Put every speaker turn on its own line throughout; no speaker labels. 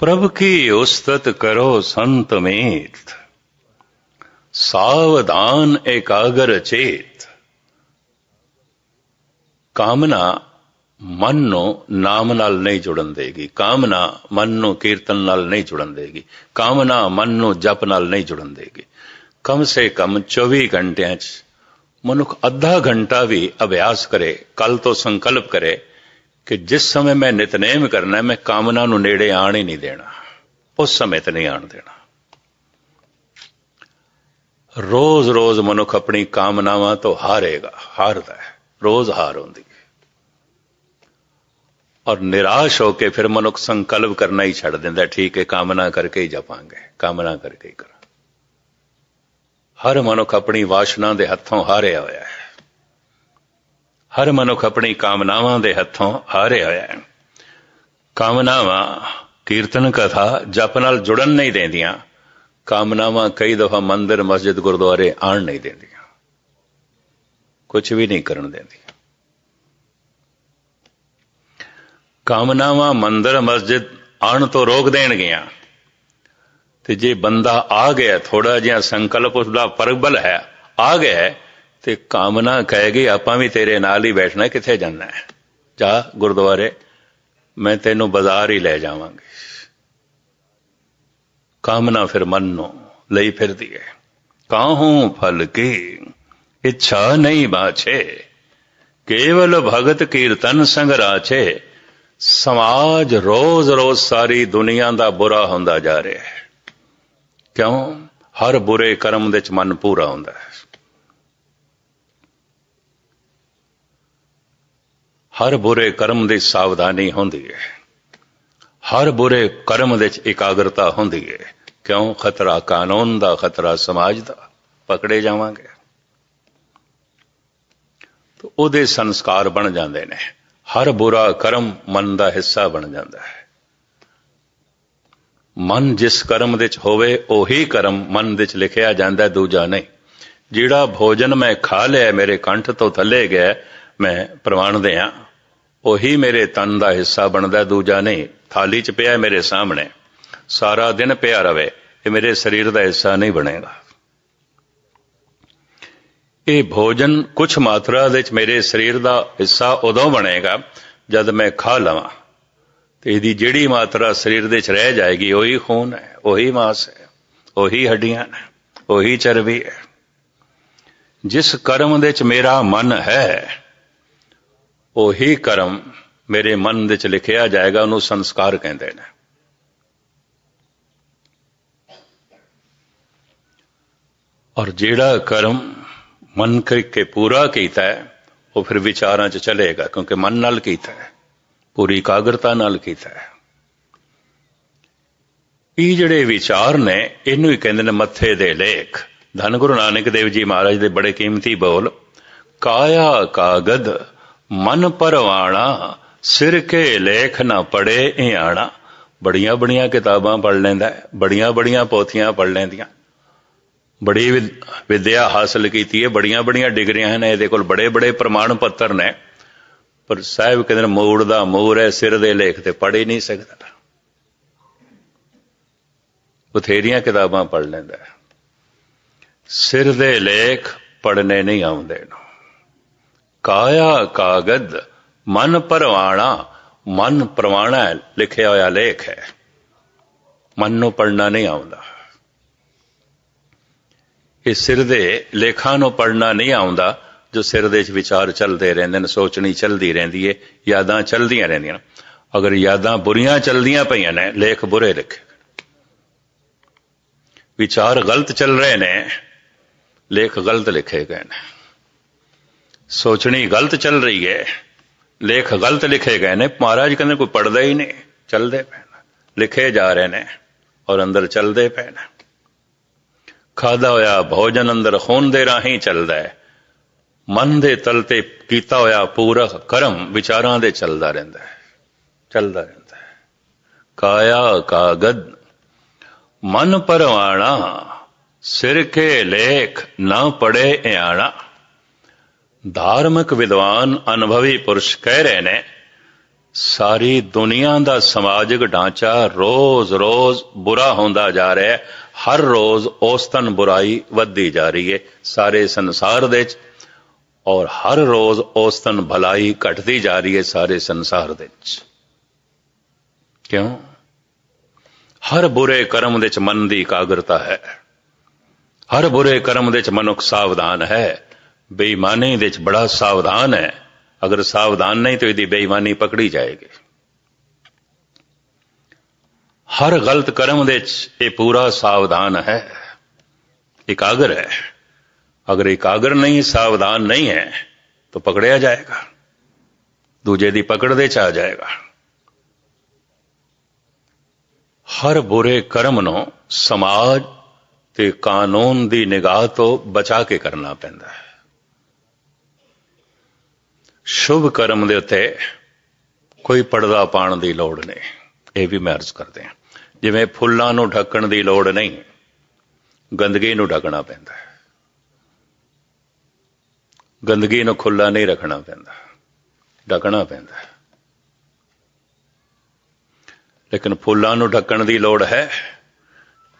प्रभ की उस्तत करो संत मीत सावधान एकाग्र चेत ਕਾਮਨਾ ਮਨ ਨੂੰ ਨਾਮ ਨਾਲ ਨਹੀਂ ਜੁੜਨ ਦੇਗੀ ਕਾਮਨਾ ਮਨ ਨੂੰ ਕੀਰਤਨ ਨਾਲ ਨਹੀਂ ਜੁੜਨ ਦੇਗੀ ਕਾਮਨਾ ਮਨ ਨੂੰ ਜਪ ਨਾਲ ਨਹੀਂ ਜੁੜਨ ਦੇਗੀ ਕਮ ਸੇ ਕਮ 24 ਘੰਟਿਆਂ 'ਚ ਮਨੁੱਖ ਅੱਧਾ ਘੰਟਾ ਵੀ ਅਭਿਆਸ ਕਰੇ ਕੱਲ ਤੋਂ ਸੰਕਲਪ ਕਰੇ ਕਿ ਜਿਸ ਸਮੇਂ ਮੈਂ ਨਿਤਨੇਮ ਕਰਨਾ, ਮੈਂ ਕਾਮਨਾ ਨੂੰ ਨੇੜੇ ਆਣ ਹੀ ਨਹੀਂ ਦੇਣਾ। ਉਸ ਸਮੇਂ ਤੇ ਨਹੀਂ ਆਣ ਦੇਣਾ। ਰੋਜ਼-ਰੋਜ਼ ਮਨੁੱਖ ਆਪਣੀ ਕਾਮਨਾਵਾਂ ਤੋਂ ਹਾਰੇਗਾ, ਹਾਰਦਾ ਹੈ। ਰੋਜ਼ ਹਾਰ ਹੁੰਦੀ ਹੈ। ਔਰ ਨਿਰਾਸ਼ ਹੋ ਕੇ ਫਿਰ ਮਨੁੱਖ ਸੰਕਲਪ ਕਰਨਾ ਹੀ ਛੱਡ ਦਿੰਦਾ, ਠੀਕ ਹੈ, ਕਾਮਨਾ ਕਰਕੇ ਹੀ ਜਪਾਂਗੇ, ਕਾਮਨਾ ਕਰਕੇ ਹੀ ਕਰਾਂ ਹਰ ਮਨੁੱਖ ਆਪਣੀ ਵਾਸ਼ਨਾ ਦੇ ਹੱਥੋਂ ਹਾਰਿਆ ਹੋਇਆ ਹੈ। ਹਰ ਮਨੁੱਖ ਆਪਣੀ ਕਾਮਨਾਵਾਂ ਦੇ ਹੱਥੋਂ ਹਾਰਿਆ ਹੋਇਆ ਹੈ। ਕਾਮਨਾਵਾਂ ਕੀਰਤਨ ਕਥਾ ਜਪ ਨਾਲ ਜੁੜਨ ਨਹੀਂ ਦਿੰਦੀਆਂ। ਕਾਮਨਾਵਾਂ ਕਈ ਦਫਾ ਮੰਦਿਰ, ਮਸਜਿਦ, ਗੁਰਦੁਆਰੇ ਆਣ ਨਹੀਂ ਦਿੰਦੀਆਂ। ਕੁਝ ਵੀ ਨਹੀਂ ਕਰਨ ਦਿੰਦੀਆਂ। ਕਾਮਨਾਵਾਂ ਮੰਦਰ, ਮਸਜਿਦ ਆਣ ਤੋਂ ਰੋਕ ਦੇਣਗੀਆਂ। ਤੇ ਜੇ ਬੰਦਾ ਆ ਗਿਆ, ਥੋੜਾ ਜਿਹਾ ਸੰਕਲਪ ਉਸ ਦਾ ਪਰਬਲ ਹੈ, ਆ ਗਿਆ ਤੇ ਕਾਮਨਾ ਕਹੇਗੀ ਆਪਾਂ ਵੀ ਤੇਰੇ ਨਾਲ ਹੀ ਬੈਠਣਾ, ਕਿੱਥੇ ਜਾਣਾ ਹੈ? ਜਾ ਗੁਰਦੁਆਰੇ, ਮੈਂ ਤੈਨੂੰ ਬਾਜ਼ਾਰ ਹੀ ਲੈ ਜਾਵਾਂਗੀ। ਕਾਮਨਾ ਫਿਰ ਮਨ ਨੂੰ ਲਈ ਫਿਰਦੀ ਹੈ। ਕਾਹੂੰ ਫਲ ਕੀ? ਇੱਛਾ ਨਹੀਂ ਬਾਛੇ। ਕੇਵਲ ਭਗਤ ਕੀਰਤਨ ਸੰਗ ਰਾਛੇ ਸਮਾਜ ਰੋਜ਼-ਰੋਜ਼ ਸਾਰੀ ਦੁਨੀਆ ਦਾ ਬੁਰਾ ਹੁੰਦਾ ਜਾ ਰਿਹਾ ਹੈ। ਕਿਉਂ? ਹਰ ਬੁਰੇ ਕਰਮ ਦੇ ਚ ਮਨ ਪੂਰਾ ਹੁੰਦਾ ਹੈ। ਹਰ ਬੁਰੇ ਕਰਮ ਦੀ ਸਾਵਧਾਨੀ ਹੁੰਦੀ ਹੈ ਹਰ ਬੁਰੇ ਕਰਮ ਵਿੱਚ ਇਕਾਗਰਤਾ ਹੁੰਦੀ ਹੈ ਕਿਉਂ? ਖਤਰਾ ਕਾਨੂੰਨ ਦਾ, ਖਤਰਾ ਸਮਾਜ ਦਾ। ਪਕੜੇ ਜਾਵਾਂਗੇ। ਤਾਂ ਉਹਦੇ ਸੰਸਕਾਰ ਬਣ ਜਾਂਦੇ ਨੇ। ਹਰ ਬੁਰਾ ਕਰਮ ਮਨ ਦਾ ਹਿੱਸਾ ਬਣ ਜਾਂਦਾ ਹੈ। ਮਨ ਜਿਸ ਕਰਮ ਵਿੱਚ ਹੋਵੇ, ਉਹੀ ਕਰਮ ਮਨ ਵਿੱਚ ਲਿਖਿਆ ਜਾਂਦਾ ਦੂਜਾ ਨਹੀਂ। ਜਿਹੜਾ ਭੋਜਨ ਮੈਂ ਖਾ ਲਿਆ, ਮੇਰੇ ਕੰਠ ਤੋਂ ਥੱਲੇ ਗਿਆ, ਮੈਂ ਪ੍ਰਵਾਨਦੇ ਆ। ਉਹੀ ਮੇਰੇ ਤਨ ਦਾ ਹਿੱਸਾ ਬਣਦਾ ਦੂਜਾ ਨਹੀਂ। ਥਾਲੀ 'ਚ ਪਿਆ ਮੇਰੇ ਸਾਹਮਣੇ। ਸਾਰਾ ਦਿਨ ਪਿਆ ਰਵੇ, ਇਹ ਮੇਰੇ ਸਰੀਰ ਦਾ ਹਿੱਸਾ ਨਹੀਂ ਬਣੇਗਾ। ਇਹ ਭੋਜਨ ਕੁਝ ਮਾਤਰਾ ਵਿੱਚ ਮੇਰੇ ਸਰੀਰ ਦਾ ਹਿੱਸਾ ਉਦੋਂ ਬਣੇਗਾ ਜਦ ਮੈਂ ਖਾ ਲਵਾਂ। ਤੇ ਇਹਦੀ ਜਿਹੜੀ ਮਾਤਰਾ ਸਰੀਰ ਦੇ ਵਿੱਚ ਰਹਿ ਜਾਏਗੀ, ਉਹੀ ਖੂਨ ਹੈ, ਉਹੀ ਮਾਸ ਹੈ, ਉਹੀ ਹੱਡੀਆਂ ਨੇ, ਉਹੀ ਚਰਬੀ ਹੈ। ਜਿਸ ਕਰਮ ਦੇ ਵਿੱਚ ਮੇਰਾ ਮਨ ਹੈ ਉਹੀ ਕਰਮ ਮੇਰੇ ਮਨ ਵਿੱਚ ਲਿਖਿਆ ਜਾਏਗਾ, ਉਹਨੂੰ ਸੰਸਕਾਰ ਕਹਿੰਦੇ ਨੇ। ਔਰ ਜਿਹੜਾ ਕਰਮ ਮਨ ਕਰਕੇ ਪੂਰਾ ਕੀਤਾ ਹੈ, ਉਹ ਫਿਰ ਵਿਚਾਰਾਂ 'ਚ ਚਲੇਗਾ, ਕਿਉਂਕਿ ਮਨ ਨਾਲ ਕੀਤਾ ਹੈ, ਪੂਰੀ ਇਕਾਗਰਤਾ ਨਾਲ ਕੀਤਾ ਹੈ। ਇਹ ਜਿਹੜੇ ਵਿਚਾਰ ਨੇ, ਇਹਨੂੰ ਹੀ ਕਹਿੰਦੇ ਨੇ ਮੱਥੇ ਦੇ ਲੇਖ। ਧੰਨ ਗੁਰੂ ਨਾਨਕ ਦੇਵ ਜੀ ਮਹਾਰਾਜ ਦੇ ਬੜੇ ਕੀਮਤੀ ਬੋਲ, ਕਾਇਆ ਕਾਗਦ ਮਨ ਪਰਵਾਣਾ, ਸਿਰ ਕੇ ਲੇਖ ਨਾ ਪੜੇ ਇਹ ਆਣਾ ਬੜੀਆਂ ਬੜੀਆਂ ਕਿਤਾਬਾਂ ਪੜ ਲੈਂਦਾ ਬੜੀਆਂ ਬੜੀਆਂ ਪੋਥੀਆਂ ਪੜ ਲੈਂਦੀਆਂ। ਬੜੀ ਵਿਦਿਆ ਹਾਸਲ ਕੀਤੀ ਹੈ, ਬੜੀਆਂ ਬੜੀਆਂ ਡਿਗਰੀਆਂ ਹਨ, ਇਹਦੇ ਕੋਲ ਬੜੇ ਬੜੇ ਪ੍ਰਮਾਣ ਪੱਤਰ ਨੇ। ਪਰ ਸਾਹਿਬ ਕਹਿੰਦੇ ਨੇ, ਮੂੜ ਦਾ ਮੋਰ ਹੈ, ਸਿਰ ਦੇ ਲੇਖ ਤੇ ਪੜ ਹੀ ਨਹੀਂ ਸਕਦਾ। ਬਥੇਰੀਆਂ ਕਿਤਾਬਾਂ ਪੜ ਲੈਂਦਾ ਸਿਰ ਦੇ ਲੇਖ ਪੜਨੇ ਨਹੀਂ ਆਉਂਦੇ ਕਾਇਆ ਕਾਗਦ, ਮਨ ਪਰਵਾਣਾ ਮਨ ਪਰਵਾਣਾ ਲਿਖਿਆ ਹੋਇਆ ਲੇਖ ਹੈ। ਮਨ ਨੂੰ ਪੜਨਾ ਨਹੀਂ ਆਉਂਦਾ। ਇਹ ਸਿਰ ਦੇ ਲੇਖਾਂ ਨੂੰ ਪੜਨਾ ਨਹੀਂ ਆਉਂਦਾ, ਜੋ ਸਿਰ ਦੇ ਵਿੱਚ ਵਿਚਾਰ ਚੱਲਦੇ ਰਹਿੰਦੇ ਨੇ, ਸੋਚਣੀ ਚੱਲਦੀ ਰਹਿੰਦੀ ਏ, ਯਾਦਾਂ ਚੱਲਦੀਆਂ ਰਹਿੰਦੀਆਂ ਅਗਰ ਯਾਦਾਂ ਬੁਰੀਆਂ ਚੱਲਦੀਆਂ ਪਈਆਂ ਨੇ, ਲੇਖ ਬੁਰੇ ਲਿਖੇ। ਵਿਚਾਰ ਗਲਤ ਚੱਲ ਰਹੇ ਨੇ, ਲੇਖ ਗਲਤ ਲਿਖੇ ਗਏ ਨੇ। ਸੋਚਣੀ ਗਲਤ ਚੱਲ ਰਹੀ ਹੈ। ਲੇਖ ਗਲਤ ਲਿਖੇ ਗਏ ਨੇ। ਮਹਾਰਾਜ ਕਹਿੰਦੇ ਕੋਈ ਪੜਦਾ ਹੀ ਨਹੀਂ। ਚੱਲਦੇ ਪੈਣਾ ਲਿਖੇ ਜਾ ਰਹੇ ਨੇ ਔਰ ਅੰਦਰ ਚੱਲਦੇ ਪੈਣਾ ਖਾਦਾ ਹੋਇਆ ਭੋਜਨ ਅੰਦਰ ਖੂਨ ਦੇ ਰਾਹੀਂ ਚੱਲਦਾ ਹੈ। ਮਨ ਦੇ ਤਲ ਤੇ ਕੀਤਾ ਹੋਇਆ ਪੂਰਾ ਕਰਮ ਵਿਚਾਰਾਂ ਦੇ ਚੱਲਦਾ ਰਹਿੰਦਾ ਹੈ। ਚੱਲਦਾ ਰਹਿੰਦਾ ਹੈ। ਕਾਇਆ ਕਾਗਦ, ਮਨ ਪਰਵਾਣਾ, ਸਿਰ ਕੇ ਲੇਖ ਨਾ ਪੜੇ ਇਆਣਾ। ਧਾਰਮਿਕ ਵਿਦਵਾਨ ਅਨੁਭਵੀ ਪੁਰਸ਼ ਕਹਿ ਰਹੇ ਨੇ, ਸਾਰੀ ਦੁਨੀਆ ਦਾ ਸਮਾਜਿਕ ਢਾਂਚਾ ਰੋਜ਼-ਰੋਜ਼ ਬੁਰਾ ਹੁੰਦਾ ਜਾ ਰਿਹਾ ਹੈ। ਹਰ ਰੋਜ਼ ਔਸਤਨ ਬੁਰਾਈ ਵੱਧਦੀ ਜਾ ਰਹੀ ਹੈ ਸਾਰੇ ਸੰਸਾਰ ਦੇ ਵਿੱਚ ਔਰ ਹਰ ਰੋਜ਼ ਔਸਤਨ ਭਲਾਈ ਘਟਦੀ ਜਾ ਰਹੀ ਹੈ ਸਾਰੇ ਸੰਸਾਰ ਦੇ ਵਿੱਚ। ਕਿਉਂ? ਹਰ ਬੁਰੇ ਕਰਮ ਦੇ ਵਿੱਚ ਮਨ ਦੀ ਇਕਾਗਰਤਾ ਹੈ। ਹਰ ਬੁਰੇ ਕਰਮ ਦੇ ਵਿੱਚ ਮਨੁੱਖ ਸਾਵਧਾਨ ਹੈ। ਬੇਈਮਾਨੀ ਦੇ ਵਿੱਚ ਬੜਾ ਸਾਵਧਾਨ ਹੈ। ਅਗਰ ਸਾਵਧਾਨ ਨਹੀਂ ਤਾਂ ਇਹਦੀ ਬੇਈਮਾਨੀ ਪਕੜੀ ਜਾਏਗੀ। ਹਰ ਗਲਤ ਕਰਮ ਦੇ ਵਿੱਚ ਇਹ ਪੂਰਾ ਸਾਵਧਾਨ ਹੈ। ਇਕਾਗਰ ਹੈ। ਅਗਰ ਇਕਾਗਰ ਨਹੀਂ, ਸਾਵਧਾਨ ਨਹੀਂ ਹੈ, ਤਾਂ ਪਕੜਿਆ ਜਾਏਗਾ। ਦੂਜੇ ਦੀ ਪਕੜ ਦੇ ਚ ਆ ਜਾਏਗਾ। ਹਰ ਬੁਰੇ ਕਰਮ ਨੂੰ ਸਮਾਜ ਤੇ ਕਾਨੂੰਨ ਦੀ ਨਿਗਾਹ ਤੋਂ ਬਚਾ ਕੇ ਕਰਨਾ ਪੈਂਦਾ ਹੈ। ਸ਼ੁਭ ਕਰਮ ਦੇ ਉੱਤੇ ਕੋਈ ਪਰਦਾ ਪਾਉਣ ਦੀ ਲੋੜ ਨਹੀਂ। ਇਹ ਵੀ ਮੈਂ ਅਰਜ਼ ਕਰਦੇ ਹਾਂ। ਜਿਵੇਂ ਫੁੱਲਾਂ ਨੂੰ ਢੱਕਣ ਦੀ ਲੋੜ ਨਹੀਂ, ਗੰਦਗੀ ਨੂੰ ਢੱਕਣਾ ਪੈਂਦਾ ਹੈ। ਗੰਦਗੀ ਨੂੰ ਖੁੱਲਾ ਨਹੀਂ ਰੱਖਣਾ ਪੈਂਦਾ, ਢੱਕਣਾ ਪੈਂਦਾ ਲੇਕਿਨ ਫੁੱਲਾਂ ਨੂੰ ਢੱਕਣ ਦੀ ਲੋੜ ਹੈ,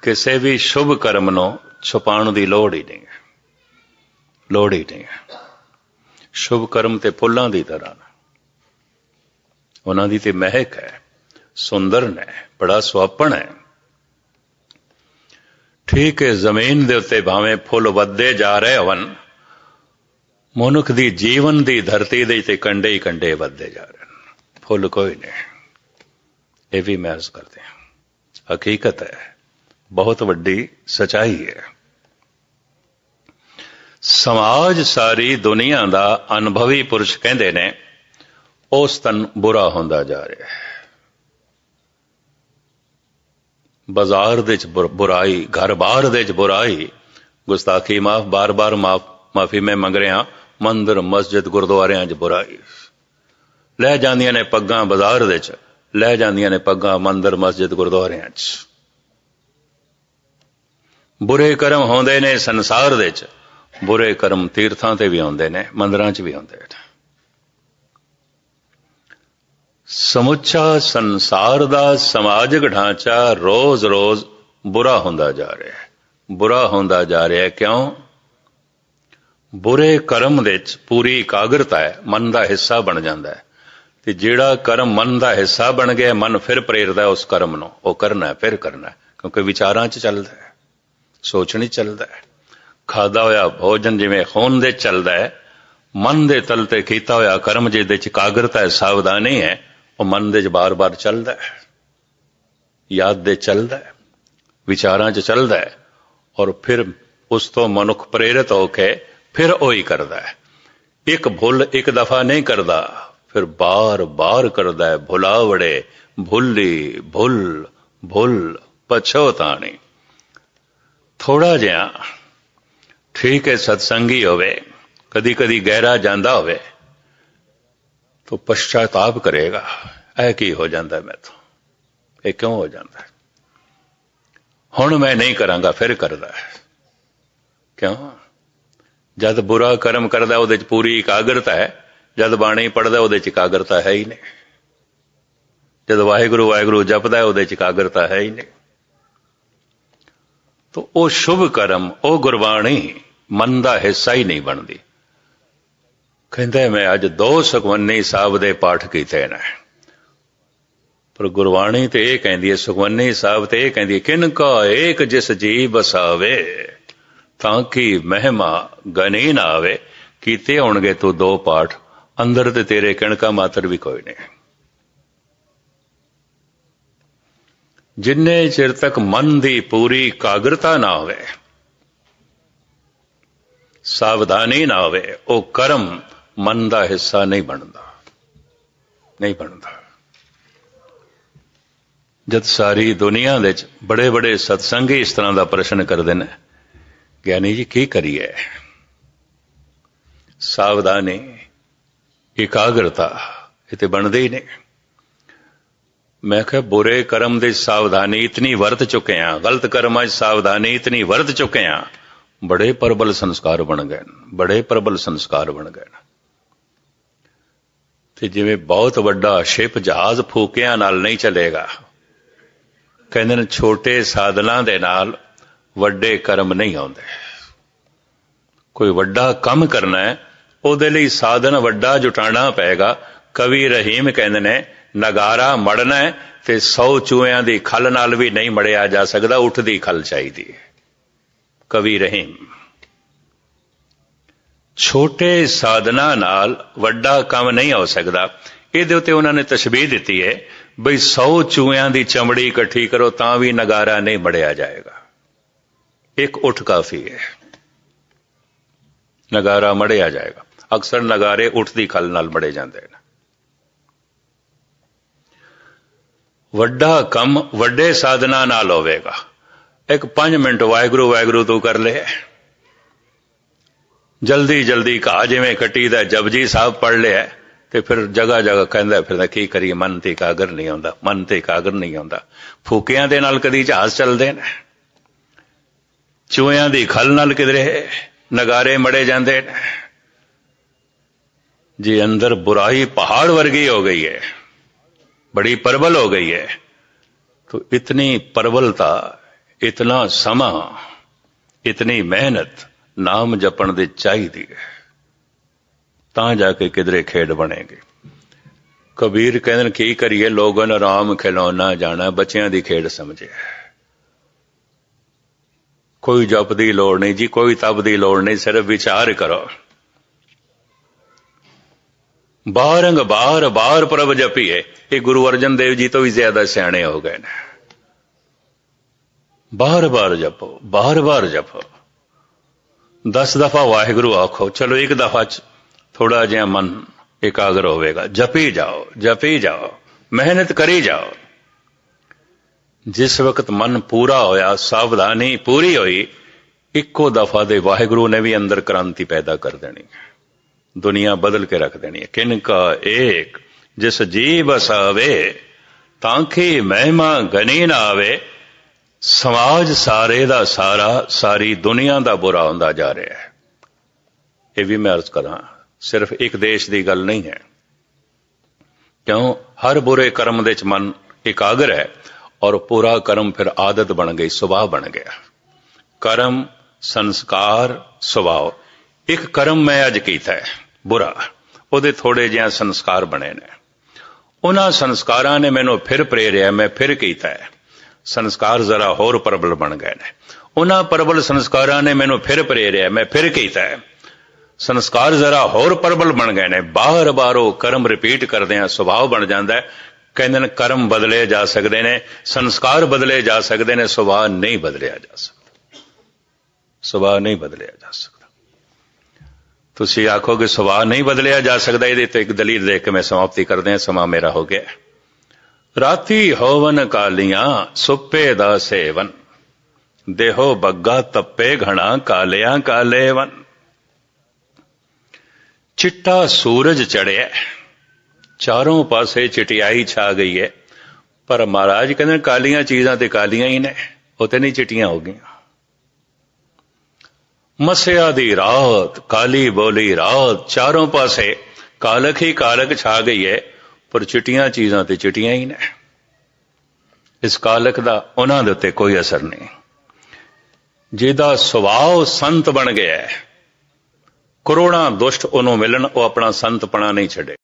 ਕਿਸੇ ਵੀ ਸ਼ੁਭ ਕਰਮ ਨੂੰ ਛੁਪਾਉਣ ਦੀ ਲੋੜ ਹੀ ਨਹੀਂ ਹੈ। ਲੋੜ ਹੀ ਨਹੀਂ ਹੈ। ਸ਼ੁਭ ਕਰਮ ਤੇ ਫੁੱਲਾਂ ਦੀ ਤਰ੍ਹਾਂ ਉਹਨਾਂ ਦੀ ਤੇ ਮਹਿਕ ਹੈ ਸੁੰਦਰ ਨੇ ਬੜਾ ਸੁਆਪਣ ਹੈ। ਠੀਕ ਹੈ, ਜ਼ਮੀਨ ਦੇ ਉੱਤੇ ਭਾਵੇਂ ਫੁੱਲ ਵੱਧਦੇ ਜਾ ਰਹੇ ਹਨ ਮਨੁੱਖ ਦੀ ਜੀਵਨ ਦੀ ਧਰਤੀ ਦੇ ਤੇ ਕੰਡੇ ਹੀ ਕੰਡੇ ਵੱਧਦੇ ਜਾ ਰਹੇ ਹਨ ਫੁੱਲ ਕੋਈ ਨਹੀਂ। ਇਹ ਵੀ ਮਹਿਸ ਕਰਦੇ ਹਾਂ। ਹਕੀਕਤ ਹੈ, ਬਹੁਤ ਵੱਡੀ ਸਚਾਈ ਹੈ। ਸਮਾਜ ਸਾਰੀ ਦੁਨੀਆ ਦਾ ਅਨੁਭਵੀ ਪੁਰਸ਼ ਕਹਿੰਦੇ ਨੇ, ਉਸ ਤਨ ਬੁਰਾ ਹੁੰਦਾ ਜਾ ਰਿਹਾ ਹੈ। ਬਾਜ਼ਾਰ ਦੇ ਚ ਬੁਰਾਈ, ਘਰ-ਬਾਰ ਦੇ ਚ ਬੁਰਾਈ, ਗੁਸਤਾਖੀ ਮਾਫ, ਬਾਰ-ਬਾਰ ਮਾਫ, ਮਾਫੀ ਮੈਂ ਮੰਗ ਰਿਹਾ, ਮੰਦਰ, ਮਸਜਿਦ, ਗੁਰਦੁਆਰਿਆਂ 'ਚ ਬੁਰਾਈ। ਲੈ ਜਾਂਦੀਆਂ ਨੇ ਪੱਗਾਂ ਬਾਜ਼ਾਰ ਦੇ ਚ ਲੈ ਜਾਂਦੀਆਂ ਨੇ ਪੱਗਾਂ ਮੰਦਰ, ਮਸਜਿਦ, ਗੁਰਦੁਆਰਿਆਂ 'ਚ ਬੁਰੇ ਕਰਮ ਹੁੰਦੇ ਨੇ ਸੰਸਾਰ ਦੇ ਚ ਬੁਰੇ ਕਰਮ ਤੀਰਥਾਂ ਤੇ ਵੀ ਆਉਂਦੇ ਨੇ, ਮੰਦਰਾਂ 'ਚ ਵੀ ਆਉਂਦੇ ਨੇ। ਸਮੁੱਚਾ ਸੰਸਾਰ ਦਾ ਸਮਾਜਿਕ ਢਾਂਚਾ ਰੋਜ਼-ਰੋਜ਼ ਬੁਰਾ ਹੁੰਦਾ ਜਾ ਰਿਹਾ ਹੈ। ਬੁਰਾ ਹੁੰਦਾ ਜਾ ਰਿਹਾ ਹੈ ਕਿਉਂ? ਬੁਰੇ ਕਰਮ ਵਿੱਚ ਪੂਰੀ ਇਕਾਗਰਤਾ ਹੈ, ਮਨ ਦਾ ਹਿੱਸਾ ਬਣ ਜਾਂਦਾ ਹੈ। ਤੇ ਜਿਹੜਾ ਕਰਮ ਮਨ ਦਾ ਹਿੱਸਾ ਬਣ ਗਿਆ, ਮਨ ਫਿਰ ਪ੍ਰੇਰਦਾ ਉਸ ਕਰਮ ਨੂੰ। ਉਹ ਕਰਨਾ ਹੈ, ਫਿਰ ਕਰਨਾ ਹੈ, ਕਿਉਂਕਿ ਵਿਚਾਰਾਂ 'ਚ ਚੱਲਦਾ ਹੈ। ਸੋਚਣੀ ਚੱਲਦਾ ਹੈ। ਖਾਦਾ ਹੋਇਆ ਭੋਜਨ ਜਿਵੇਂ ਖੂਨ ਦੇ ਚੱਲਦਾ ਹੈ, ਮਨ ਦੇ ਤਲ ਤੇ ਕੀਤਾ ਹੋਇਆ ਕਰਮ ਜਿਹਦੇ 'ਚ ਕਾਗਰਤਾ ਹੈ, ਸਾਵਧਾਨੀ ਹੈ, ਉਹ ਮਨ ਦੇ 'ਚ ਬਾਰ-ਬਾਰ ਚੱਲਦਾ ਹੈ। ਯਾਦ ਦੇ ਚੱਲਦਾ ਹੈ, ਵਿਚਾਰਾਂ 'ਚ ਚੱਲਦਾ ਹੈ, ਔਰ ਫਿਰ ਉਸ ਤੋਂ ਮਨੁੱਖ ਪ੍ਰੇਰਿਤ ਹੋ ਕੇ ਫਿਰ ਉਹੀ ਕਰਦਾ ਹੈ। ਇੱਕ ਭੁੱਲ ਇੱਕ ਦਫਾ ਨਹੀਂ ਕਰਦਾ, ਫਿਰ ਬਾਰ-ਬਾਰ ਕਰਦਾ ਹੈ, ਭੁਲਾਵੜੇ, ਭੁੱਲੀ, ਭੁੱਲ ਭੁੱਲ, ਪਛੋਤਾਣੀ। ਥੋੜਾ ਜਿਹਾ ਠੀਕ ਹੈ, ਸਤਸੰਗੀ ਹੋਵੇ, ਕਦੀ ਕਦੀ ਗਹਿਰਾ ਜਾਂਦਾ ਹੋਵੇ, ਤਾਂ ਪਛਤਾਤਾਪ ਕਰੇਗਾ। ਇਹ ਕੀ ਹੋ ਜਾਂਦਾ ਮੈਥੋਂ? ਇਹ ਕਿਉਂ ਹੋ ਜਾਂਦਾ? ਹੁਣ ਮੈਂ ਨਹੀਂ ਕਰਾਂਗਾ, ਫਿਰ ਕਰਦਾ ਕਿਉਂ? ਜਦ ਬੁਰਾ ਕਰਮ ਕਰਦਾ, ਉਹਦੇ ਚ ਪੂਰੀ ਇਕਾਗਰਤਾ ਹੈ। ਜਦ ਬਾਣੀ ਪੜਦਾ ਉਹਦੇ ਚ ਇਕਾਗਰਤਾ ਹੈ ਹੀ ਨਹੀਂ। ਜਦ ਵਾਹਿਗੁਰੂ ਵਾਹਿਗੁਰੂ ਜਪਦਾ, ਉਹਦੇ ਚ ਇਕਾਗਰਤਾ ਹੈ ਹੀ ਨਹੀਂ। ਤੋ ਉਹ ਸ਼ੁਭ ਕਰਮ, ਉਹ ਗੁਰਬਾਣੀ ਮਨ ਦਾ ਹਿੱਸਾ ਹੀ ਨਹੀਂ ਬਣਦੀ। ਕਹਿੰਦਾ ਮੈਂ ਅੱਜ ਦੋ ਸੁਖਵੰਨੀ ਸਾਹਿਬ ਦੇ ਪਾਠ ਕੀਤੇ ਨੇ। ਪਰ ਗੁਰਬਾਣੀ ਤੇ ਇਹ ਕਹਿੰਦੀ ਹੈ ਸੁਖਵੰਨੀ ਸਾਹਿਬ ਤੇ ਇਹ ਕਹਿੰਦੀ ਕਿਨ ਕਾ ਏਕ ਜਿਸ ਜੀ ਬਸਾਵੇ ਤਾਂ ਕਿ ਮਹਿਮਾ ਗਨੀ ਨਾ ਆਵੇ। ਕੀਤੇ ਹੋਣਗੇ ਤੂੰ ਦੋ ਪਾਠ, ਅੰਦਰ ਤੇ ਤੇਰੇ ਕਿਣਕਾ ਮਾਤਰ ਵੀ ਕੋਈ ਨਹੀਂ। ਜਿੰਨੇ ਚਿਰ ਤੱਕ ਮਨ ਦੀ ਪੂਰੀ ਇਕਾਗਰਤਾ ਨਾ ਹੋਵੇ ਸਾਵਧਾਨੀ ਨਾ ਹੋਵੇ, ਉਹ ਕਰਮ ਮਨ ਦਾ ਹਿੱਸਾ ਨਹੀਂ ਬਣਦਾ। ਨਹੀਂ ਬਣਦਾ। ਜਦ ਸਾਰੀ ਦੁਨੀਆ ਦੇ ਵਿੱਚ ਬੜੇ ਬੜੇ ਸਤਸੰਗੀ ਇਸ ਤਰ੍ਹਾਂ ਦਾ ਪ੍ਰਸ਼ਨ ਕਰਦੇ ਨੇ, ਗਿਆਨੀ ਜੀ ਕੀ ਕਰੀਏ? ਸਾਵਧਾਨੀ, ਇਕਾਗਰਤਾ, ਇਹ ਤੇ ਬਣਦੇ ਹੀ ਨਹੀਂ ਮੈਂ ਕਿਹਾ, ਬੁਰੇ ਕਰਮ ਦੇ ਸਾਵਧਾਨੀ ਇਤਨੀ ਵਰਤ ਚੁੱਕੇ ਆ ਗਲਤ ਕਰਮਾਂ 'ਚ ਸਾਵਧਾਨੀ ਇਤਨੀ ਵਰਤ ਚੁੱਕੇ ਆ ਬੜੇ ਪ੍ਰਬਲ ਸੰਸਕਾਰ ਬਣ ਗਏ ਬੜੇ ਪ੍ਰਬਲ ਸੰਸਕਾਰ ਬਣ ਗਏ ਤੇ ਜਿਵੇਂ ਬਹੁਤ ਵੱਡਾ ਸ਼ਿਪ ਜਹਾਜ਼ ਫੂਕਿਆਂ ਨਾਲ ਨਹੀਂ ਚੱਲੇਗਾ, ਕਹਿੰਦੇ ਨੇ ਛੋਟੇ ਸਾਧਨਾਂ ਦੇ ਨਾਲ ਵੱਡੇ ਕਰਮ ਨਹੀਂ ਆਉਂਦੇ। ਕੋਈ ਵੱਡਾ ਕੰਮ ਕਰਨਾ ਹੈ, ਉਹਦੇ ਲਈ ਸਾਧਨ ਵੱਡਾ ਜੁਟਾਣਾ ਪਏਗਾ। ਕਵੀ ਰਹੀਮ ਕਹਿੰਦੇ ਨੇ, ਨਗਾਰਾ ਮੜਨਾ ਤੇ 100 ਚੂਹਿਆਂ ਦੀ ਖਲ ਨਾਲ ਵੀ ਨਹੀਂ ਮੜਿਆ ਜਾ ਸਕਦਾ ਉੱਠਦੀ ਖਲ ਚਾਹੀਦੀ ਹੈ। ਕਵੀ ਰਹੀਮ। ਛੋਟੇ ਸਾਧਨਾ ਨਾਲ ਵੱਡਾ ਕੰਮ ਨਹੀਂ ਹੋ ਸਕਦਾ। ਇਹਦੇ ਉੱਤੇ ਉਹਨਾਂ ਨੇ ਤਸ਼ਬੀਹ ਦਿੱਤੀ ਹੈ, ਬਈ 100 ਚੂਹਿਆਂ ਦੀ ਚਮੜੀ ਇਕੱਠੀ ਕਰੋ ਤਾਂ ਵੀ ਨਗਾਰਾ ਨਹੀਂ ਮੜਿਆ ਜਾਏਗਾ। ਇੱਕ ਉੱਠ ਕਾਫੀ ਹੈ। ਨਗਾਰਾ ਮੜਿਆ ਜਾਏਗਾ। ਅਕਸਰ ਨਗਾਰੇ ਉੱਠਦੀ ਖਲ ਨਾਲ ਮੜੇ ਜਾਂਦੇ ਨੇ। ਵੱਡਾ ਕੰਮ ਵੱਡੇ ਸਾਧਨਾ ਨਾਲ ਹੋਵੇਗਾ। ਇੱਕ 5 ਮਿੰਟ ਵਾਹਿਗੁਰੂ ਵਾਹਿਗੁਰੂ ਤੂੰ ਕਰ ਲੈ ਜਲਦੀ ਜਲਦੀ ਘਾ ਜਿਵੇਂ ਕੱਟੀ ਦਾ ਜਪਜੀ ਸਾਹਿਬ ਪੜ ਲਿਆ ਤੇ ਫਿਰ ਜਗਾ ਜਗਾ ਕਹਿੰਦਾ ਫਿਰਦਾ ਕੀ ਕਰੀਏ ਮਨ ਤੇ ਕਾਗਰ ਨਹੀਂ ਆਉਂਦਾ ਮਨ ਤੇ ਕਾਗਰ ਨਹੀਂ ਆਉਂਦਾ ਫੂਕਿਆਂ ਦੇ ਨਾਲ ਕਦੀ ਜਹਾਜ਼ ਚੱਲਦੇ ਨੇ ਚੂਹਿਆਂ ਦੀ ਖਲ ਨਾਲ ਕਿਧਰੇ ਨਗਾਰੇ ਮੜੇ ਜਾਂਦੇ ਨੇ ਜੀ ਅੰਦਰ ਬੁਰਾਈ ਪਹਾੜ ਵਰਗੀ ਹੋ ਗਈ ਹੈ बड़ी परबल हो गई है तो इतनी परबलता ਇਤਨਾ ਸਮਾਂ, ਇਤਨੀ ਮਿਹਨਤ ਨਾਮ ਜਪਣ ਦੇ ਚਾਹੀਦੀ ਹੈ। ਤਾਂ ਜਾ ਕੇ ਕਿਧਰੇ ਖੇਡ ਬਣੇਗੀ। ਕਬੀਰ ਕਹਿੰਦੇ ਕੀ ਕਰੀਏ, ਲੋਗਨ ਆਰਾਮ ਖਿਲਾਉਣਾ ਜਾਣਾ, ਬੱਚਿਆਂ ਦੀ ਖੇਡ ਸਮਝਿਆ। ਕੋਈ ਜਪ ਦੀ ਲੋੜ ਨਹੀਂ ਜੀ, ਕੋਈ ਤਪ ਦੀ ਲੋੜ ਨਹੀਂ, ਸਿਰਫ ਵਿਚਾਰ ਕਰੋ। ਬਾਹਰੰਗ ਬਾਹਰ ਬਾਹਰ ਪ੍ਰਭ ਜਪੀਏ। ਇਹ ਗੁਰੂ ਅਰਜਨ ਦੇਵ ਜੀ ਤੋਂ ਵੀ ਜ਼ਿਆਦਾ ਸਿਆਣੇ ਹੋ ਗਏ ਨੇ। ਬਾਰ ਬਾਰ ਜਪੋ ਬਾਰ ਬਾਰ ਜਪੋ। 10 ਦਫਾ ਵਾਹਿਗੁਰੂ ਆਖੋ, ਚਲੋ ਇੱਕ ਦਫਾ ਚ ਥੋੜਾ ਜਿਹਾ ਮਨ ਇਕਾਗਰ ਹੋਵੇਗਾ। ਜਪੀ ਜਾਓ ਜਪੀ ਜਾਓ, ਮਿਹਨਤ ਕਰੀ ਜਾਓ। ਜਿਸ ਵਕਤ ਮਨ ਪੂਰਾ ਹੋਇਆ, ਸਾਵਧਾਨੀ ਪੂਰੀ ਹੋਈ, ਇੱਕੋ ਦਫਾ ਦੇ ਵਾਹਿਗੁਰੂ ਨੇ ਵੀ ਅੰਦਰ ਕ੍ਰਾਂਤੀ ਪੈਦਾ ਕਰ ਦੇਣੀ ਦੁਨੀਆ ਬਦਲ ਕੇ ਰੱਖ ਦੇਣੀ ਹੈ। ਕਿਨ ਕਾ ਏਕ, ਜਿਸ ਜੀ ਬਸਾਵੇ ਤਾਂ ਕਿ ਮਹਿਮਾ ਗਨੀ ਨਾ ਆਵੇ ਸਮਾਜ ਸਾਰੇ ਦਾ ਸਾਰਾ, ਸਾਰੀ ਦੁਨੀਆ ਦਾ ਬੁਰਾ ਹੁੰਦਾ ਜਾ ਰਿਹਾ ਹੈ। ਇਹ ਵੀ ਮੈਂ ਅਰਜ਼ ਕਰਾਂ, ਸਿਰਫ ਇੱਕ ਦੇਸ਼ ਦੀ ਗੱਲ ਨਹੀਂ ਹੈ। ਕਿਉਂ? ਹਰ ਬੁਰੇ ਕਰਮ ਦੇ ਵਿੱਚ ਮਨ ਇਕਾਗਰ ਹੈ ਔਰ ਪੂਰਾ ਕਰਮ ਫਿਰ ਆਦਤ ਬਣ ਗਈ, ਸੁਭਾਅ ਬਣ ਗਿਆ। ਕਰਮ, ਸੰਸਕਾਰ, ਸੁਭਾਅ। ਇੱਕ ਕਰਮ ਮੈਂ ਅੱਜ ਕੀਤਾ ਹੈ, ਬੁਰਾ। ਉਹਦੇ ਥੋੜੇ ਜਿਹਾ ਸੰਸਕਾਰ ਬਣੇ ਨੇ। ਉਹਨਾਂ ਸੰਸਕਾਰਾਂ ਨੇ ਮੈਨੂੰ ਫਿਰ ਪ੍ਰੇਰਿਆ, ਮੈਂ ਫਿਰ ਕੀਤਾ ਹੈ। ਸੰਸਕਾਰ ਜ਼ਰਾ ਹੋਰ ਪ੍ਰਬਲ ਬਣ ਗਏ ਨੇ। ਉਹਨਾਂ ਪ੍ਰਬਲ ਸੰਸਕਾਰਾਂ ਨੇ ਮੈਨੂੰ ਫਿਰ ਪ੍ਰੇਰਿਆ, ਮੈਂ ਫਿਰ ਕੀਤਾ। ਹੈ ਸੰਸਕਾਰ ਜ਼ਰਾ ਹੋਰ ਪ੍ਰਬਲ ਬਣ ਗਏ ਨੇ। ਬਾਰ-ਬਾਰ ਉਹ ਕਰਮ ਰਿਪੀਟ ਕਰਦੇ ਆ ਸੁਭਾਅ ਬਣ ਜਾਂਦਾ ਕਹਿੰਦੇ ਨੇ ਕਰਮ ਬਦਲੇ ਜਾ ਸਕਦੇ ਨੇ, ਸੰਸਕਾਰ ਬਦਲੇ ਜਾ ਸਕਦੇ ਨੇ, ਸੁਭਾਅ ਨਹੀਂ ਬਦਲਿਆ ਜਾ ਸਕਦਾ। ਸੁਭਾਅ ਨਹੀਂ ਬਦਲਿਆ ਜਾ ਸਕਦਾ। ਤੁਸੀਂ ਆਖੋਗੇ ਸੁਭਾਅ ਨਹੀਂ ਬਦਲਿਆ ਜਾ ਸਕਦਾ, ਇਹਦੇ ਤੇ ਇੱਕ ਦਲੀਲ ਦੇਖ ਕੇ ਮੈਂ ਸਮਾਪਤੀ ਕਰਦੇ ਹਾਂ, ਸਮਾਂ ਮੇਰਾ ਹੋ ਗਿਆ। ਰਾਤੀ ਹੋਵਨ ਕਾਲੀਆਂ ਸੁੱਪੇ ਦਾ ਸੇਵਨ। ਦੇਹੋ ਬੱਗਾ ਤੱਪੇ ਘਣਾ ਕਾਲਿਆਂ ਕਾਲੇਵਨ। ਚਿੱਟਾ ਸੂਰਜ ਚੜਿਆ, ਚਾਰੋਂ ਪਾਸੇ ਚਟਿਆਈ ਛਾ ਗਈ ਹੈ ਪਰ ਮਹਾਰਾਜ ਕਹਿੰਦੇ ਕਾਲੀਆਂ ਚੀਜ਼ਾਂ ਤੇ ਕਾਲੀਆਂ ਹੀ ਨੇ, ਉਹ ਤੇ ਨਹੀਂ ਚਿੱਟੀਆਂ ਹੋ ਗਈਆਂ। ਮਸਿਆ ਦੀ ਰਾਤ, ਕਾਲੀ ਬੋਲੀ ਰਾਤ, ਚਾਰੋਂ ਪਾਸੇ ਕਾਲਕ ਹੀ ਕਾਲਕ ਛਾ ਗਈ ਹੈ ਪਰ ਚਿਟੀਆਂ ਚੀਜ਼ਾਂ ਤੇ ਚਿਟੀਆਂ ਹੀ ਨੇ। ਇਸ ਕਾਲਕ ਦਾ ਉਹਨਾਂ ਦੇ ਉੱਤੇ ਕੋਈ ਅਸਰ ਨਹੀਂ। ਜਿਹਦਾ ਸੁਭਾਅ ਸੰਤ ਬਣ ਗਿਆ ਹੈ, ਕਰੋੜਾਂ ਦੁਸ਼ਟ ਉਹਨੂੰ ਮਿਲਣ, ਉਹ ਆਪਣਾ ਸੰਤਪਣਾ ਨਹੀਂ ਛੱਡੇ।